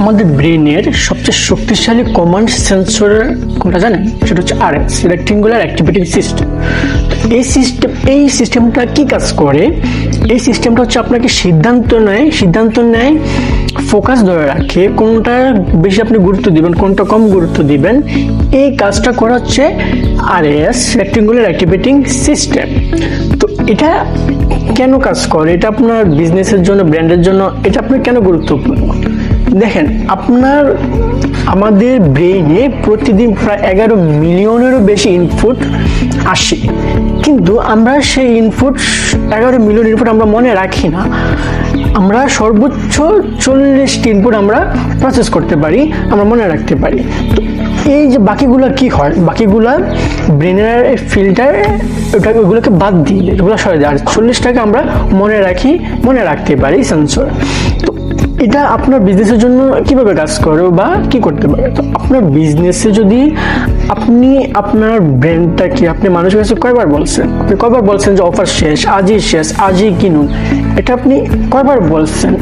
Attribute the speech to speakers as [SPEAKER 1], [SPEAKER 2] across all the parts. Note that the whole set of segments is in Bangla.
[SPEAKER 1] আমাদের ব্রেনের সবচেয়ে শক্তিশালী কমান্ড সেন্সর কোনটা জানেন? সেটা হচ্ছে R S rectangular activity system এই সিস্টেম এই সিস্টেমটা কি কাজ করে? এই সিস্টেমটা হচ্ছে আপনাকে সিদ্ধান্ত নেয় সিদ্ধান্ত নেয় ফোকাস ধরে রাখে, কোনটা বেশি আপনি গুরুত্ব দিবেন, কোনটা কম গুরুত্ব দিবেন। এই কাজটা করা হচ্ছে আর এস রেক্টেঙ্গুলার অ্যাক্টিভেটিং সিস্টেম তো এটা কেন কাজ করে? এটা আপনার বিজনেসের জন্য ব্র্যান্ডের জন্য, এটা আপনার কেন গুরুত্বপূর্ণ? দেখেন, আপনার, আমাদের ব্রেইনে প্রতিদিন প্রায় এগারো মিলিয়নেরও বেশি ইনপুট আসে। কিন্তু আমরা সেই ইনপুট এগারো মিলিয়ন ইনপুট আমরা মনে রাখি না। আমরা সর্বোচ্চ চল্লিশটি ইনপুট আমরা প্রসেস করতে পারি, আমরা মনে রাখতে পারি। তো এই যে বাকিগুলো কি হয়? বাকিগুলা ব্রেনের ফিল্টার ওটা, ওগুলোকে বাদ দেয়, ওগুলো সরে দেয়। আর চল্লিশটাকে আমরা মনে রাখি, মনে রাখতে পারি সেন্সর তো এটা আপনার বিজনেসের জন্য কীভাবে কাজ করে বা কি করতে পারে? তো আপনার বিজনেসে যদি আপনি আপনার ব্র্যান্ডটাকে আপনি মানুষের কাছে কয়বার বলছেন? আপনি কয়বার বলছেন যে অফার শেষ, আজই শেষ, আজই কিনুন? এটা আপনি কয়বার বলছেন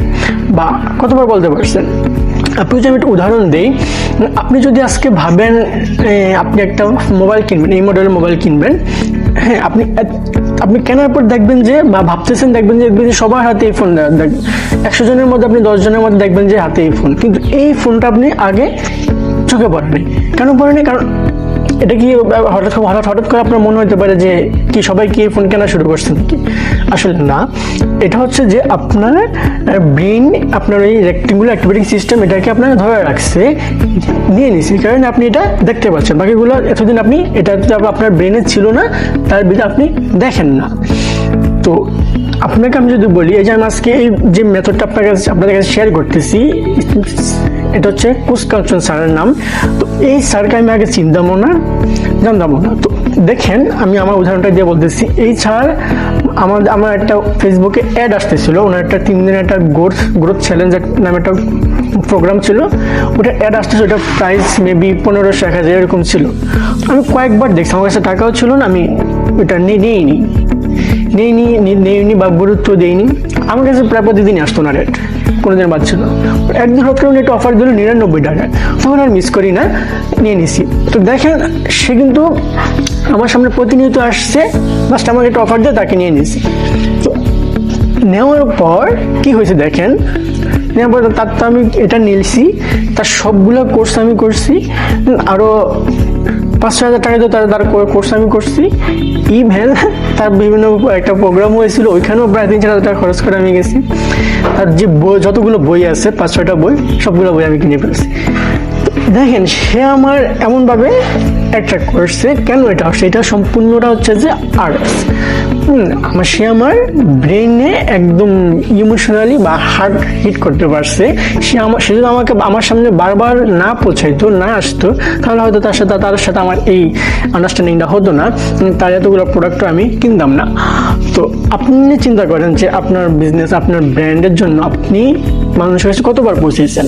[SPEAKER 1] বা কতবার বলতে পারছেন? আপনি যদি আমি একটা উদাহরণ দিই, আপনি যদি আজকে ভাবেন আপনি একটা মোবাইল কিনবেন, এই মডেলের মোবাইল কিনবেন হ্যাঁ আপনি আপনি কেনার পর দেখবেন যে, বা ভাবতেছেন দেখবেন যে দেখবেন যে সবার হাতে এই ফোন একশো জনের মধ্যে আপনি দশ জনের মধ্যে দেখবেন যে হাতে এই ফোন কিন্তু এই ফোনটা আপনি আগে চোখে পড়েনি কেন পড়েনি কারণ এটা কি, হঠাৎ হঠাৎ হঠাৎ করে আপনার মনে হতে পারে যে কি সবাই কি ফোন কেনা শুরু করছে নাকি? আসলে না। এটা হচ্ছে যে আপনার ব্রেন আপনার এই রেক্টেঙ্গুলার অ্যাক্টিভেটিং সিস্টেম এটাকে আপনার ধরে রাখছে। নিয়ে নিছে কারণে আপনি এটা দেখতে পাচ্ছেন। বাকিগুলো এতদিন আপনি, এটা আপনার ব্রেনে ছিল না, তার ভিতরে আপনি দেখেন না। তো আপনাকে আমি যদি বলি, এই যে আমি আজকে এই যে মেথডটা আপনার কাছে, আপনাদের কাছে শেয়ার করতেছি এটা হচ্ছে কুস কাঞ্চন স্যারের নাম। তো এই স্যারকে আমি আগে চিনতামও না জানতামও না তো দেখেন, আমি আমার উদাহরণটা দিয়ে বলতেছি। এই স্যার আমার আমার একটা ফেসবুকে অ্যাড আসতেছিল। ওনার একটা তিন দিনের একটা গ্রোথ গ্রোথ চ্যালেঞ্জ নামে একটা প্রোগ্রাম ছিল। ওটা অ্যাড আসতেছিল ওটা প্রাইস মেবি পনেরোশো, এক হাজার, এরকম ছিল। আমি কয়েকবার দেখছি, আমার কাছে টাকাও ছিল না, আমি ওটা নিয়ে নিইনি। নেইনি নেইনি বা গুরুত্ব দেইনি। আমার কাছে প্রায় প্রতিদিনই আসতো না রেট কোনোদিন বাদ ছিল একদিন হঠাৎ করে একটা অফার দিল নিরানব্বই টাকা। তখন আর মিস করি না, নিয়ে নিছি। তো দেখেন, সে কিন্তু আমার সামনে প্রতিনিয়ত আসছে লাস্ট আমাকে একটা অফার দিয়ে তাকে নিয়ে নিছি। তো নেওয়ার পর কি হয়েছে দেখেন? নেওয়ার পর তার তো আমি এটা নিয়েছি তার সবগুলো কোর্স আমি করছি আরও পাঁচশো হাজার টাকা দিয়ে তার তার কোর্স আমি করছি। ইভেন তার বিভিন্ন একটা প্রোগ্রাম হয়েছিল, ওইখানেও প্রায় তিন চার হাজার টাকা খরচ করে আমি গেছি। তার যে বই যতগুলো বই আছে, পাঁচ ছয়টা বই, সবগুলো বই আমি কিনে ফেলছি। দেখেন, সে আমার এমনভাবে অ্যাট্রাক্ট করছে। কেন এটা? সেটা সম্পূর্ণটা হচ্ছে যে আর্টস আমার সে আমার ব্রেনে একদম ইমোশনালি বা হার্ট হিট করতে পারছে। সে আমার, সে যদি আমাকে আমার সামনে বারবার না পৌঁছাইতো, না আসতো, তাহলে হয়তো তার সাথে তার সাথে আমার এই আন্ডারস্ট্যান্ডিংটা হতো না। তার এতগুলো প্রোডাক্টও আমি কিনতাম না। তো আপনি চিন্তা করেন যে আপনার বিজনেস আপনার ব্র্যান্ডের জন্য আপনি মানুষের কাছে কতবার পৌঁছেছেন?